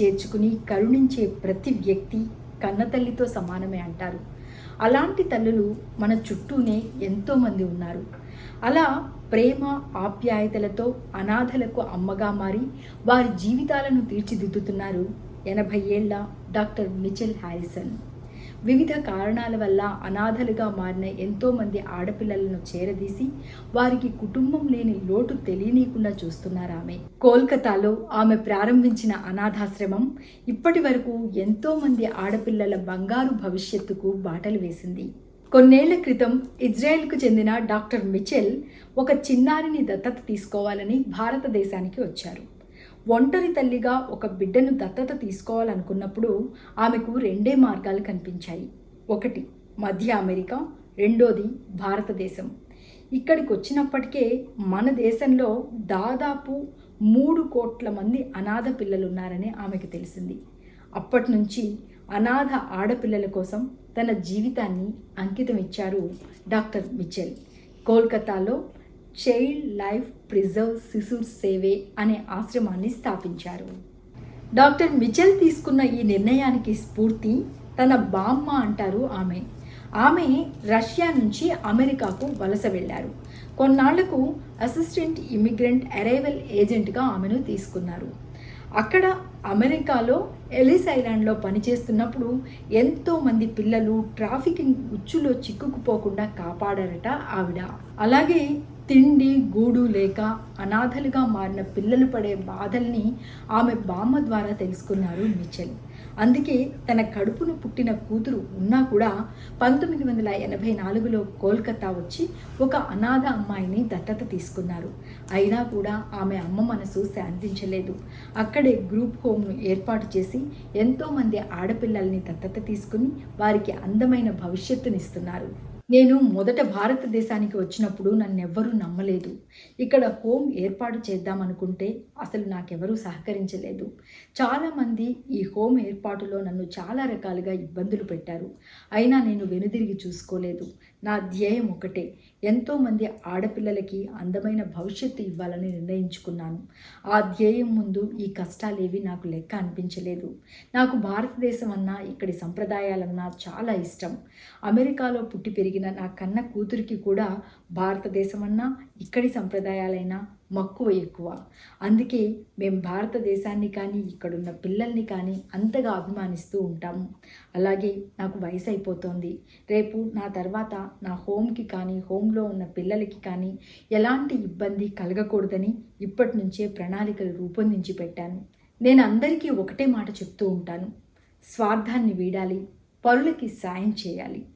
చేర్చుకుని కరుణించే ప్రతి వ్యక్తి కన్నతల్లితో సమానమే అంటారు. అలాంటి తల్లులు మన చుట్టూనే ఎంతోమంది ఉన్నారు. అలా ప్రేమ ఆప్యాయతలతో అనాథలకు అమ్మగా మారి వారి జీవితాలను తీర్చిదిద్దుతున్నారు ఎనభై ఏళ్ళ డాక్టర్ మిచెల్ హ్యారిసన్ వివిధ కారణాల వల్ల అనాథలుగా మారిన ఎంతోమంది ఆడపిల్లలను చేరదీసి వారికి కుటుంబం లేని లోటు తెలియనీయకుండా చూస్తున్నారు ఆమె కోల్కతాలో ఆమె ప్రారంభించిన అనాథాశ్రమం ఇప్పటి వరకు ఎంతోమంది ఆడపిల్లల బంగారు భవిష్యత్తుకు బాటలు వేసింది. కొన్నేళ్ళ క్రితం ఇజ్రాయెల్కు చెందిన డాక్టర్ మిచెల్ ఒక చిన్నారిని దత్తత తీసుకోవాలని భారతదేశానికి వచ్చారు. ఒంటరి తల్లిగా ఒక బిడ్డను దత్తత తీసుకోవాలనుకున్నప్పుడు ఆమెకు రెండే మార్గాలు కనిపించాయి. ఒకటి మధ్య అమెరికా. రెండోది భారతదేశం. ఇక్కడికి వచ్చినప్పటికే మన దేశంలో దాదాపు మూడు కోట్ల మంది అనాథ పిల్లలు ఉన్నారని ఆమెకు తెలిసింది. అప్పటి నుంచి అనాథ ఆడపిల్లల కోసం తన జీవితాన్ని అంకితం ఇచ్చారు డాక్టర్ మిచెల్. కోల్కతాలో చైల్డ్ లైఫ్ ప్రిజర్వ్ శిశుర్ సేవే అనే ఆశ్రమాన్ని స్థాపించారు. డాక్టర్ మిచెల్ తీసుకున్న ఈ నిర్ణయానికి స్ఫూర్తి తన బామ్మ అంటారు ఆమె. ఆమె రష్యా నుంచి అమెరికాకు వలస వెళ్ళారు. కొన్నాళ్ళకు అసిస్టెంట్ ఇమిగ్రెంట్ అరైవల్ ఏజెంట్గా ఆమెను తీసుకున్నారు. అక్కడ అమెరికాలో ఎలిస్ ఐలాండ్లో పనిచేస్తున్నప్పుడు ఎంతోమంది పిల్లలు ట్రాఫికింగ్ ఉచ్చులో చిక్కుకుపోకుండా కాపాడారట ఆవిడ. అలాగే తిండి గూడు లేక అనాథలుగా మారిన పిల్లలు పడే బాధల్ని ఆమె బామ్మ ద్వారా తెలుసుకున్నారు మిచెల్. అందుకే తన కడుపును పుట్టిన కూతురు ఉన్నా కూడా పంతొమ్మిది వందల ఎనభై నాలుగులో కోల్కతా వచ్చి ఒక అనాథ అమ్మాయిని దత్తత తీసుకున్నారు. అయినా కూడా ఆమె అమ్మ మనసు శాంతించలేదు. అక్కడే గ్రూప్ హోమ్ను ఏర్పాటు చేసి ఎంతోమంది ఆడపిల్లల్ని దత్తత తీసుకుని వారికి అందమైన భవిష్యత్తునిస్తున్నారు. నేను మొదట భారతదేశానికి వచ్చినప్పుడు నన్నెవ్వరూ నమ్మలేదు. ఇక్కడ హోమ్ ఏర్పాటు చేద్దామనుకుంటే అసలు నాకెవరూ సహకరించలేదు. చాలామంది ఈ హోమ్ ఏర్పాటులో నన్ను చాలా రకాలుగా ఇబ్బందులు పెట్టారు. అయినా నేను వెనుదిరిగి చూసుకోలేదు. నా ధ్యేయం ఒకటే. ఎంతోమంది ఆడపిల్లలకి అందమైన భవిష్యత్తు ఇవ్వాలని నిర్ణయించుకున్నాను. ఆ ధ్యేయం ముందు ఈ కష్టాలేవి నాకు లెక్క అనిపించలేదు. నాకు భారతదేశం అన్నా ఇక్కడి సంప్రదాయాలన్నా చాలా ఇష్టం. అమెరికాలో పుట్టి పెరిగిన నా కన్న కూతురికి కూడా భారతదేశం అన్నా ఇక్కడి సంప్రదాయాలైనా మక్కువ ఎక్కువ. అందుకే మేము భారతదేశాన్ని కానీ ఇక్కడున్న పిల్లల్ని కానీ అంతగా అభిమానిస్తూ ఉంటాము అలాగే నాకు వయసు అయిపోతోంది రేపు నా తర్వాత నా హోమ్కి కానీ హోమ్లో ఉన్న పిల్లలకి కానీ ఎలాంటి ఇబ్బంది కలగకూడదని ఇప్పటి నుంచే ప్రణాళికలు రూపొందించి పెట్టాను. నేను అందరికీ ఒకటే మాట చెప్తూ ఉంటాను. స్వార్థాన్ని వీడాలి పరులకి సాయం చేయాలి.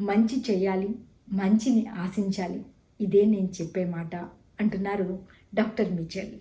మంచి చేయాలి మంచిని ఆశించాలి. ఇదే నేను చెప్పే మాట అంటున్నారు డాక్టర్ మిచెల్.